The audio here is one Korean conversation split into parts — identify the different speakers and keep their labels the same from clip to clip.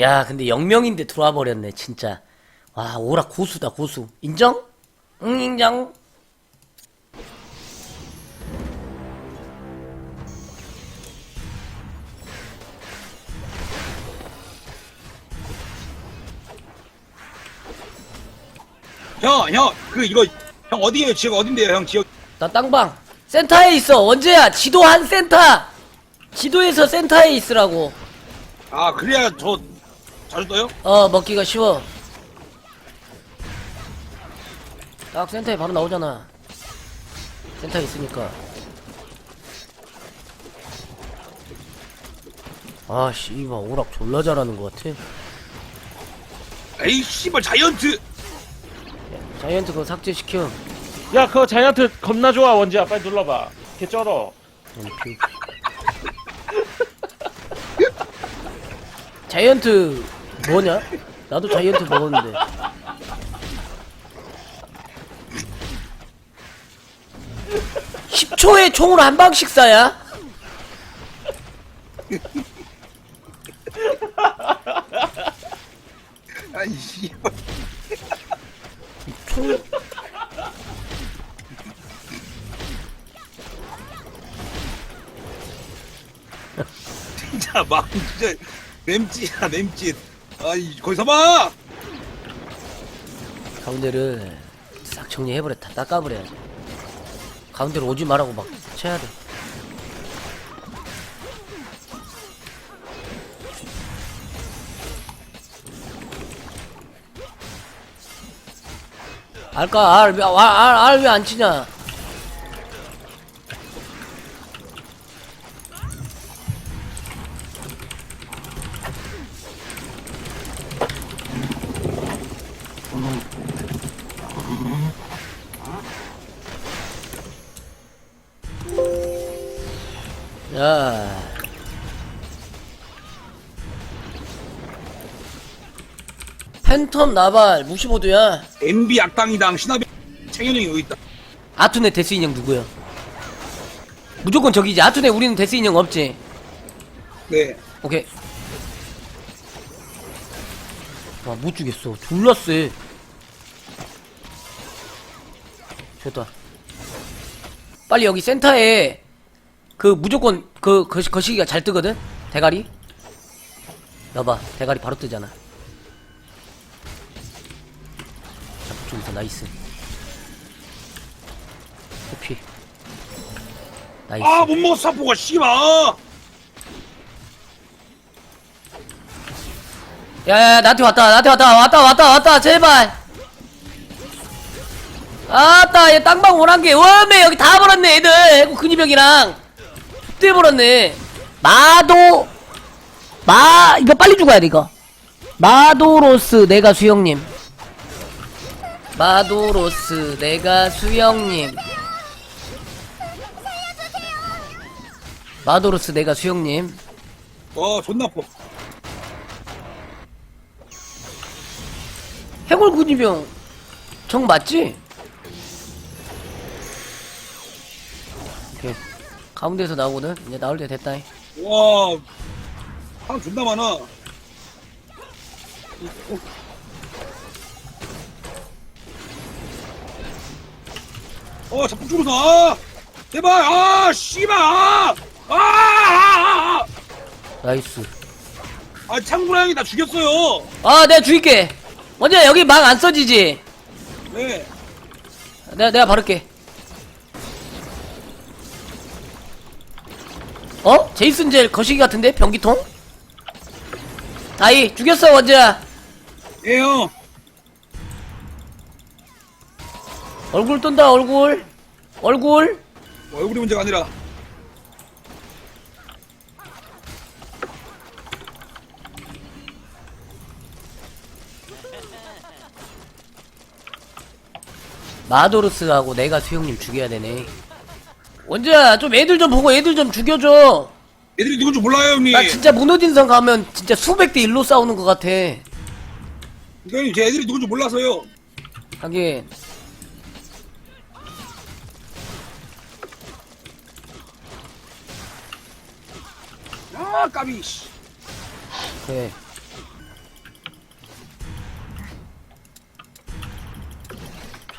Speaker 1: 야, 근데 영명인데 들어와 버렸네, 진짜. 와, 오라 고수다, 고수. 인정? 응, 인정.
Speaker 2: 형, 형, 그 이거 형 어디에요? 지역 어딘데요, 형 지역?
Speaker 1: 나 땅방. 센터에 있어. 언제야? 지도 한 센터. 지도에서 센터에 있으라고.
Speaker 2: 아 그래야 저 자주 떠요?
Speaker 1: 어, 먹기가 쉬워. 딱 센터에 바로 나오잖아. 센터에 있으니까. 아, 씨발, 오락 졸라 잘하는 것 같아.
Speaker 2: 에이 씨발 자이언트.
Speaker 1: 자이언트 그거 삭제시켜.
Speaker 3: 야 그거 자이언트 겁나 좋아 원지야 빨리 눌러봐 개 쩔어
Speaker 1: 이렇게. 자이언트 뭐냐? 나도 자이언트 먹었는데. (10초에) 총으로 한 방씩 쏴야
Speaker 2: 아이 씨발.
Speaker 1: 총
Speaker 2: 진짜 막 진짜 맴찌야 맴찌. 아이 거기서 봐.
Speaker 1: 가운데를 싹 정리해버려. 다 닦아버려야지. 가운데로 오지 말라고 막 쳐야 돼. 알까? 알알왜 안 치냐 야 팬텀 나발 무시모드야?
Speaker 2: MB 악당이당 신하비 챙현형이 여기 있다.
Speaker 1: 아투네 데스 인형 누구야? 무조건 저기지 아투네 우리는 데스 인형 없지?
Speaker 2: 네.
Speaker 1: 오케이. 와 못 주겠어. 졸라 쎄 좋다. 빨리 여기 센터에 그 무조건 그 거시, 거시기가 잘 뜨거든? 대가리? 여봐 대가리 바로 뜨잖아. 자 쪽에서 나이스. 호피. 나이스.
Speaker 2: 아 못 먹었어 사포가. 씨발.
Speaker 1: 야야 나한테 왔다 나한테 왔다 왔다 왔다 왔다 제발. 아따 얘 땅방 원한 게 워메 여기 다 버렸네 애들. 애고 근위병이랑 때 버렸네. 마도 마 이거 빨리 죽어야 돼 이거. 마도로스 내가 수영님. 마도로스 내가 수영님. 마도로스 내가 수영님.
Speaker 2: 와 존나 아파.
Speaker 1: 해골 근위병. 정 맞지? 가운데에서 나오거든 이제 나올 때 됐다
Speaker 2: 와. 사람 존나 많아. 어, 자꾸 죽어서, 아! 제발, 아! 씨발, 아! 아! 아! 아!
Speaker 1: 나이스
Speaker 2: 아, 창구라 형이 나 죽였어요!
Speaker 1: 아 내가 죽일게 먼저 여기 막 안 써지지
Speaker 2: 네.
Speaker 1: 내가 내가 바를게 어? 제이슨 젤 거시기 같은데 변기통? 다이 죽였어 원재야
Speaker 2: 예, 형.
Speaker 1: 얼굴 뜬다 얼굴 얼굴
Speaker 2: 얼굴이 문제가 아니라.
Speaker 1: 마도르스하고 내가 수영님 죽여야 되네 원재야 좀 애들 좀 보고 애들 좀 죽여줘.
Speaker 2: 애들이 누군지 몰라요 형님.
Speaker 1: 나 진짜 문호진성 가면 진짜 수백 대 일로 싸우는 것 같아.
Speaker 2: 형님 제 애들이 누군지 몰라서요.
Speaker 1: 하긴.
Speaker 2: 아 까비 씨.
Speaker 1: 그래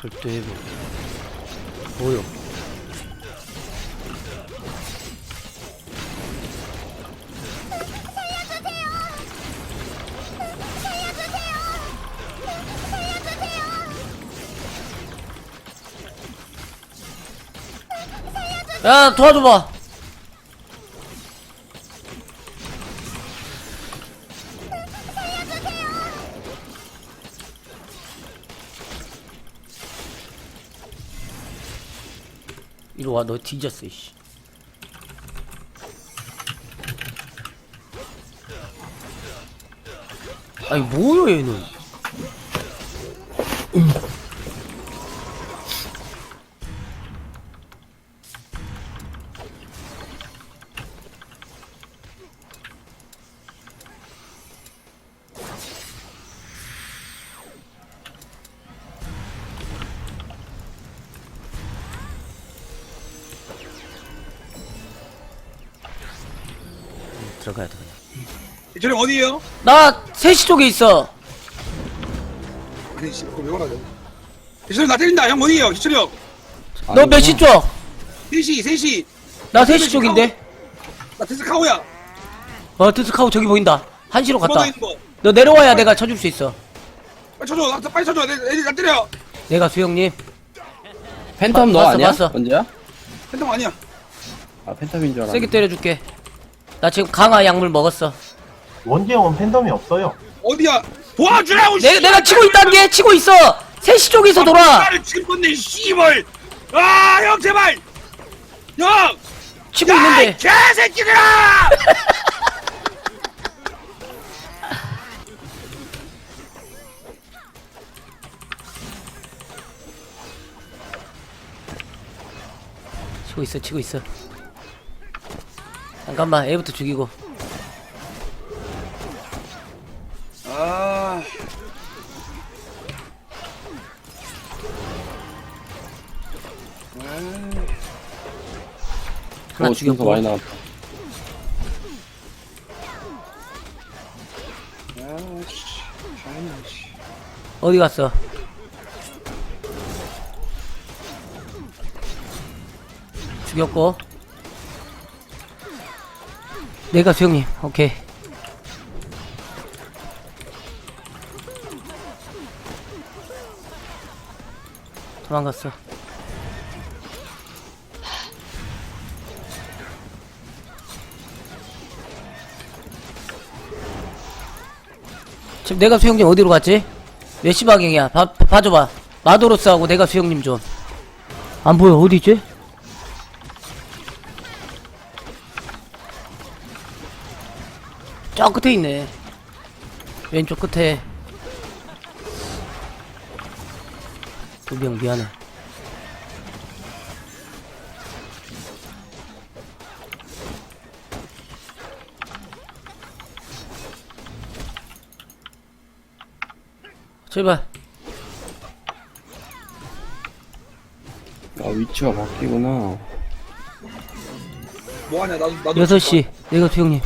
Speaker 1: 절대 해보 뭐요? 야 도와줘봐 이리 와, 너 뒤졌어, 씨. 아니, 뭐야, 얘는. 들
Speaker 2: 이철이 어디에요?
Speaker 1: 나 3시 쪽에 있어.
Speaker 2: 아니 씨 그거 왜 원하냐 이철이 나 때린다 형 어디에요 이철이 형
Speaker 1: 너 몇 시 쪽?
Speaker 2: 3시 3시
Speaker 1: 나 3시 쪽인데?
Speaker 2: 나 테스 카오야
Speaker 1: 어, 드스카우 저기 보인다. 1시로 갔다.
Speaker 2: 있는 거
Speaker 1: 너 내려와야 내가 쳐줄 수 있어.
Speaker 2: 빨리 쳐줘 나 빨리 쳐줘 내 애들 나 때려
Speaker 1: 내가 수영님.
Speaker 4: 팬텀 너
Speaker 1: 봤어,
Speaker 4: 아니야?
Speaker 1: 봤어.
Speaker 4: 언제야?
Speaker 2: 팬텀 아니야
Speaker 4: 아 팬텀인 줄 알았네
Speaker 1: 세게 때려줄게. 나 지금 강화 약물 먹었어.
Speaker 5: 원지 형은 팬덤이 없어요.
Speaker 2: 어디야 도와주라고
Speaker 1: 내, 내가 치고 있다는 게 치고 있어. 3시 쪽에서 돌아.
Speaker 2: 나를 지금 건네 씨발 아형 제발 형
Speaker 1: 치고
Speaker 2: 야, 이
Speaker 1: 있는데.
Speaker 2: 개새끼들아!
Speaker 1: 치고 있어, 치고 있어. 잠깐만, 애부터 죽이고. 죽였고.
Speaker 4: 많이 나왔다
Speaker 1: 어디 갔어? 죽였고. 내가 수영님, 오케이. 도망갔어. 지금 내가 수영님 어디로 갔지? 몇 시 방향이야? 봐, 봐줘봐. 마도로스하고 내가 수영님 좀. 안 보여, 어디지? 저 끝에 있네. 왼쪽 끝에. 도비형 미안해. 제발.
Speaker 4: 아 위치가 바뀌구나
Speaker 2: 뭐하냐, 나도, 나도.
Speaker 1: 6시. 내가 수영님.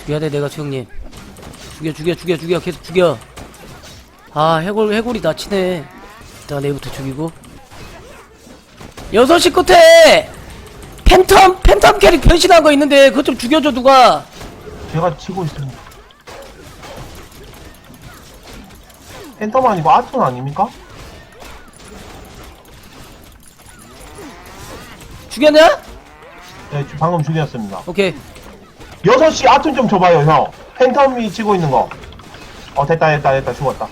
Speaker 1: 죽여야 돼, 내가 수영님. 죽여, 죽여, 죽여, 죽여, 계속 죽여. 아, 해골, 해골이 나 치네. 일단 내부터 죽이고. 6시 끝에! 팬텀, 팬텀 캐릭 변신한 거 있는데, 그것 좀 죽여줘, 누가.
Speaker 5: 제가 치고 있습니다. 팬덤 아니고 아톤 아닙니까?
Speaker 1: 죽였냐?
Speaker 5: 네, 주- 방금 죽였습니다.
Speaker 1: 오케이.
Speaker 5: 6시 아톤 좀 줘봐요, 형. 팬텀이 치고 있는 거. 어, 됐다, 됐다, 됐다. 죽었다.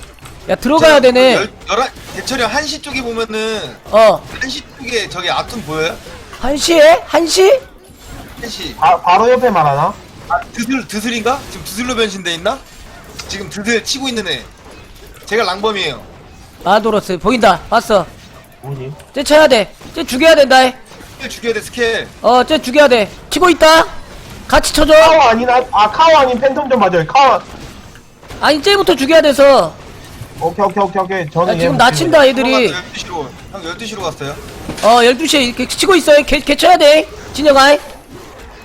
Speaker 1: 야, 들어가야 되네.
Speaker 6: 열, 열한, 대철이 형 1시 쪽에 보면은
Speaker 1: 어.
Speaker 6: 1시 쪽에 저기 아툰 보여요?
Speaker 1: 1시에? 1시?
Speaker 6: 1시
Speaker 5: 바, 바로 옆에 말하나?
Speaker 6: 아, 드슬, 드슬인가? 지금 드슬로 변신돼 있나? 지금 드슬 치고 있는 애 제가 랑범이에요
Speaker 1: 마도로스. 보인다. 봤어.
Speaker 5: 뭐지?
Speaker 1: 쟤 쳐야 돼. 쟤 죽여야 된다.
Speaker 6: 스킬 죽여야 돼 스킬
Speaker 1: 어, 쟤 죽여야 돼. 치고 있다. 같이 쳐줘.
Speaker 5: 카오 아닌, 아, 아, 카오 아닌 팬텀 좀 맞아요. 카오,
Speaker 1: 아니, 쟤부터 죽여야 돼서.
Speaker 5: 오케이 오케이 오케이 오케이. 저는
Speaker 1: 야,
Speaker 5: 얘
Speaker 1: 지금
Speaker 5: 못
Speaker 1: 나친다 애들이.
Speaker 6: 12시로 형 12시로 갔어요.
Speaker 1: 어 12시에 이렇게 치고 있어 개, 개 쳐야 돼. 진영아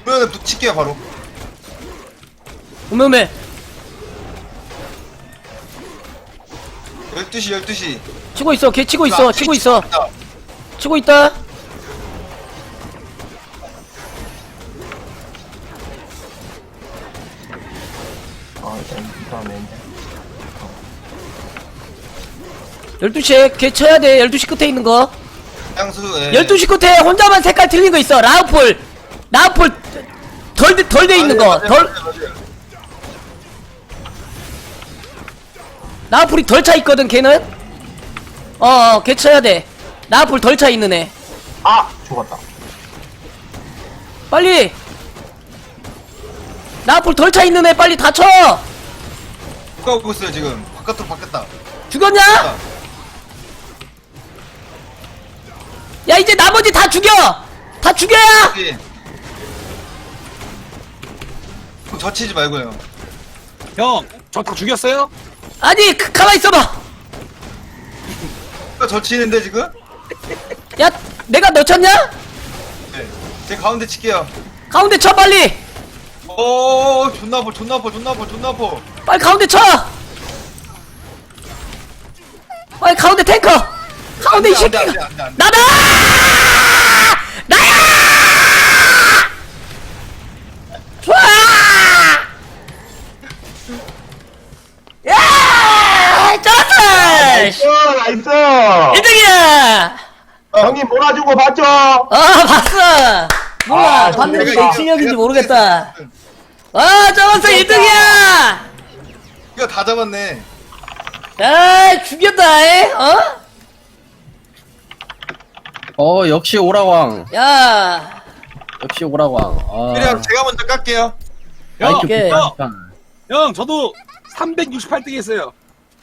Speaker 6: 그러면 붙일게요 바로.
Speaker 1: 음음해
Speaker 6: 12시 12시.
Speaker 1: 치고 있어 개 치고 있어 치고 있어.
Speaker 6: 자,
Speaker 1: 치고 있다.
Speaker 5: 아 일단 이다음
Speaker 1: 12시에 개 쳐야 돼. 12시 끝에 있는 거.
Speaker 6: 향수 예.
Speaker 1: 12시 끝에 혼자만 색깔 틀린 거 있어. 라우폴. 라우폴 덜돼 있는
Speaker 6: 맞아요,
Speaker 1: 거.
Speaker 6: 맞아요,
Speaker 1: 덜
Speaker 6: 맞아요, 맞아요.
Speaker 1: 라우폴이 덜 차 있거든 걔는? 어걔 쳐야 돼. 라우폴 덜 차 있는 애.
Speaker 5: 아 죽었다.
Speaker 1: 빨리. 라우폴 덜 차 있는 애 빨리 다쳐.
Speaker 6: 가고 있어요 지금? 바깥으로 바뀌었다.
Speaker 1: 죽였냐? 야 이제 나머지 다 죽여 다 죽여야
Speaker 6: 예. 그럼 젖히지 말고요
Speaker 2: 형 저 다 죽였어요?
Speaker 1: 아니 그, 가만 있어봐
Speaker 6: 그러니까 젖히는데 지금?
Speaker 1: 야 내가 너 쳤냐?
Speaker 6: 네. 제 가운데 칠게요
Speaker 1: 가운데 쳐 빨리
Speaker 6: 오 존나 아파 존나 아파 존나 아파 존나 아파
Speaker 1: 빨리 가운데 쳐 빨리 가운데 탱커 가운데 이
Speaker 6: 안돼
Speaker 1: 새끼
Speaker 6: 안돼 안돼 안돼.
Speaker 1: 나다! 나야! 좋아! 야! 쩔었어!
Speaker 5: 어 나이스!
Speaker 1: 1등이야!
Speaker 5: 형님 몰아준 거 봤죠?
Speaker 1: 아 봤어! 몰라.
Speaker 5: 아,
Speaker 1: 봤는지
Speaker 5: 내가
Speaker 1: 실력인지 모르겠다. 아 잡았어 1등이야!
Speaker 6: 이거 다 잡았네.
Speaker 1: 아 죽였다 에? 어?
Speaker 4: 어 역시 오라왕.
Speaker 1: 야.
Speaker 4: 역시 오라왕. 아.
Speaker 6: 그냥 제가 먼저 깎게요.
Speaker 2: 형,
Speaker 1: 오케이.
Speaker 2: 형, 저도 368등 했어요.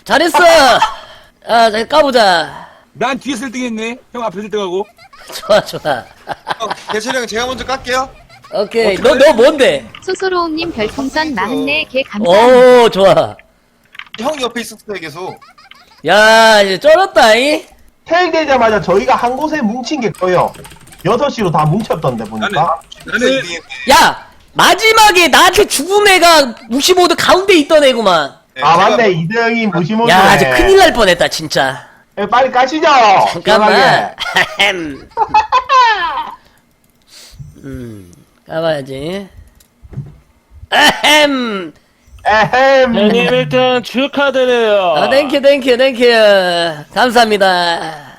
Speaker 1: 잘했어. 아 자, 까보자.
Speaker 2: 난 뒤에서 1등 했네. 형 앞에서 1등하고.
Speaker 1: 좋아 좋아.
Speaker 6: 형형 제가 먼저 깎게요.
Speaker 1: 오케이. 너 너 뭔데?
Speaker 7: 소소로움님 별풍선 44개 감사합니다.
Speaker 1: 오 좋아.
Speaker 6: 형 옆에 있었어요 계속.
Speaker 1: 야 이제 쩔었다 이
Speaker 5: 테일 되자마자 저희가 한 곳에 뭉친 게 커요. 6시로 다 뭉쳤던데 보니까.
Speaker 2: 나는
Speaker 1: 야 마지막에 나한테 죽은 애가 무시모드 가운데 있던 애구만.
Speaker 6: 네,
Speaker 5: 아 맞네. 이등이 무시모네.
Speaker 1: 야 이제 큰일 날 뻔했다 진짜.
Speaker 5: 예, 빨리 까시죠.
Speaker 1: 잠깐만. 햄. 음 가봐야지. 아햄
Speaker 5: 에헴.
Speaker 3: 형님 일단 축하드려요.
Speaker 1: 아 땡큐 땡큐 땡큐. 감사합니다